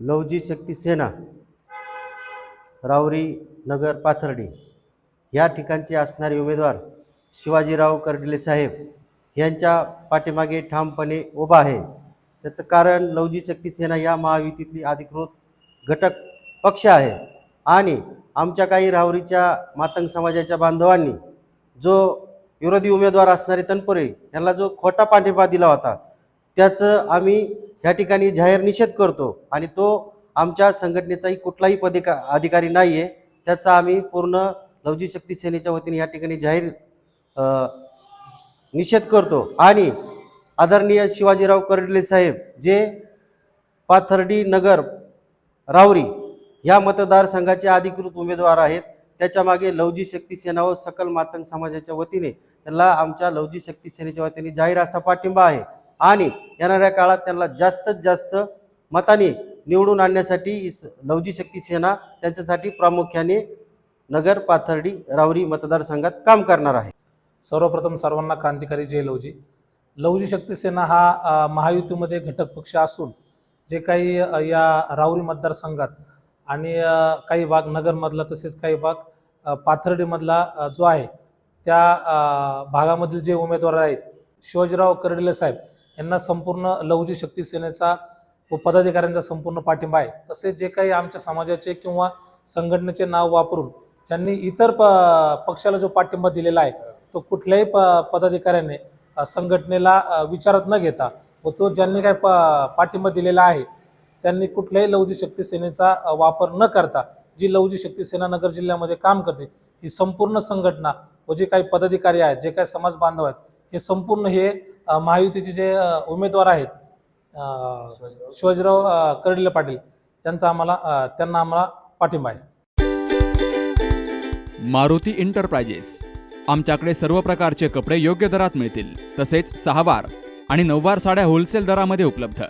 लवजी शक्ती सेना रावरी नगर पाथर्डी या ठिकाणचे असणारे उमेदवार शिवाजीराव कर्डिले साहेब यांच्या पाठीमागे ठामपणे उभा आहे. त्याचं कारण लवजी शक्ती सेना या महायुतीतली अधिकृत घटक पक्ष आहे आणि आमच्या काही राहुरीच्या मातंग समाजाच्या बांधवांनी जो विरोधी उमेदवार असणारे तनपुरे यांना जो खोटा पाठिंबा दिला होता त्याचं आम्ही ह्या ठिकाणी जाहीर निषेध करतो आणि तो आमच्या संघटनेचाही कुठलाही पदिका अधिकारी नाही आहे त्याचा आम्ही पूर्ण लवजी शक्ती सेनेच्या वतीने या ठिकाणी जाहीर निषेध करतो. आणि आदरणीय शिवाजीराव कर्डिले साहेब जे पाथर्डी नगर रावरी या मतदारसंघाचे अधिकृत उमेदवार आहेत. त्याच्यामागे लवजी शक्ती सेना व सकल मातंग समाजाच्या वतीने त्यांना आमच्या लवजी शक्ती सेनेच्या वतीने जाहीर असा पाठिंबा आहे. आणि येणाऱ्या काळात त्यांना जास्तीत जास्त मताने निवडून आणण्यासाठी लवजी शक्ती सेना त्यांच्यासाठी प्रामुख्याने नगर पाथर्डी रावरी मतदारसंघात काम करणार आहे. सर्वप्रथम सर्वांना क्रांतिकारी जय लवजी लवजी शक्ती सेना हा महायुतीमध्ये घटक पक्ष असून जे काही या राहुरी मतदारसंघात आणि काही भाग नगरमधला तसेच काही भाग पाथर्डीमधला जो आहे त्या भागामधील जे उमेदवार आहेत शिवाजीराव कर्डिले साहेब यांना संपूर्ण लवजी शक्ती सेनेचा व पदाधिकाऱ्यांचा संपूर्ण पाठिंबा आहे. तसेच जे काही आमच्या समाजाचे किंवा संघटनेचे नाव वापरून ज्यांनी इतर प पक्षाला जो पाठिंबा दिलेला आहे तो कुठल्याही प पदाधिकाऱ्याने संघटनेला विचारात न घेता व तो ज्यांनी काय प पाठिंबा दिलेला आहे त्यांनी कुठल्याही लवजी शक्ती सेनेचा वापर न करता जी लवजी शक्ती सेना नगर जिल्ह्यामध्ये काम करते ही संपूर्ण संघटना व जे काही पदाधिकारी आहेत जे काही समाज बांधव आहेत हे संपूर्ण हे महायुतीचे जे उमेदवार आहेत शिवाजीराव कर्डिले पाटील त्यांचा आम्हाला त्यांना आम्हाला पाठिंबा आहे. मारुती इंटरप्राइजेस आमच्याकडे सर्व प्रकारचे कपडे योग्य दरात मिळतील तसेच सहावार आणि नऊवार साड्या होलसेल दरामध्ये उपलब्ध.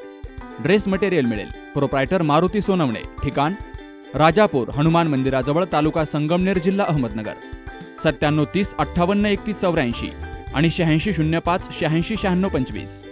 ड्रेस मटेरियल मिळेल. प्रोप्रायटर मारुती सोनवणे ठिकाण राजापूर हनुमान मंदिराजवळ तालुका संगमनेर जिल्हा अहमदनगर. सत्त्याण्णव तीस अठ्ठावन्न एकतीस चौऱ्याऐंशी. आणि शहाऐंशी शून्य पाच शहाऐंशी शहाण्णव पंचवीस.